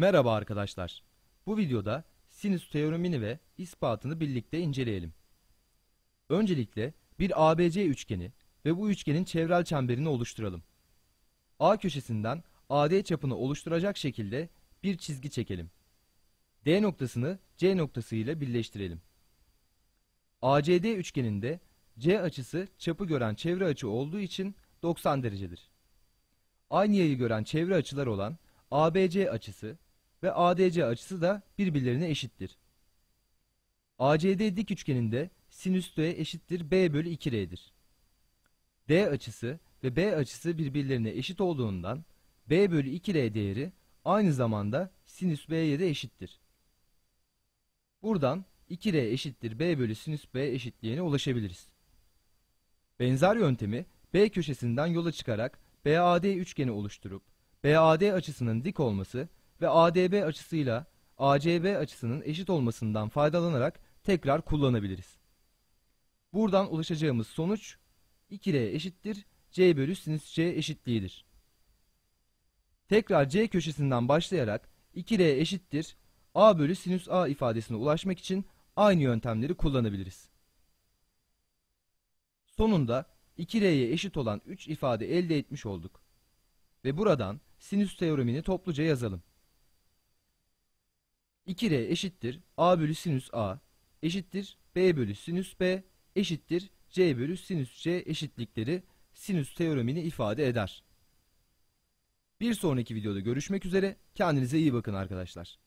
Merhaba arkadaşlar. Bu videoda sinüs teoremini ve ispatını birlikte inceleyelim. Öncelikle bir ABC üçgeni ve bu üçgenin çevrel çemberini oluşturalım. A köşesinden AD çapını oluşturacak şekilde bir çizgi çekelim. D noktasını C noktası ile birleştirelim. ACD üçgeninde C açısı çapı gören çevre açı olduğu için 90 derecedir. Aynı yayı gören çevre açılar olan ABC açısı ve ADC açısı da birbirlerine eşittir. ACD dik üçgeninde sinüs D eşittir B bölü 2R'dir. D açısı ve B açısı birbirlerine eşit olduğundan B bölü 2R değeri aynı zamanda sinüs B'ye de eşittir. Buradan 2R eşittir B bölü sinüs B eşitliğine ulaşabiliriz. Benzer yöntemi B köşesinden yola çıkarak BAD üçgeni oluşturup BAD açısının dik olması ve ADB açısıyla ACB açısının eşit olmasından faydalanarak tekrar kullanabiliriz. Buradan ulaşacağımız sonuç 2R eşittir C bölü sinüs C eşitliğidir. Tekrar C köşesinden başlayarak 2R eşittir A bölü sinüs A ifadesine ulaşmak için aynı yöntemleri kullanabiliriz. Sonunda 2R'ye eşit olan 3 ifade elde etmiş olduk. Ve buradan sinüs teoremini topluca yazalım. 2R eşittir A bölü sinüs A eşittir B bölü sinüs B eşittir C bölü sinüs C eşitlikleri sinüs teoremini ifade eder. Bir sonraki videoda görüşmek üzere. Kendinize iyi bakın arkadaşlar.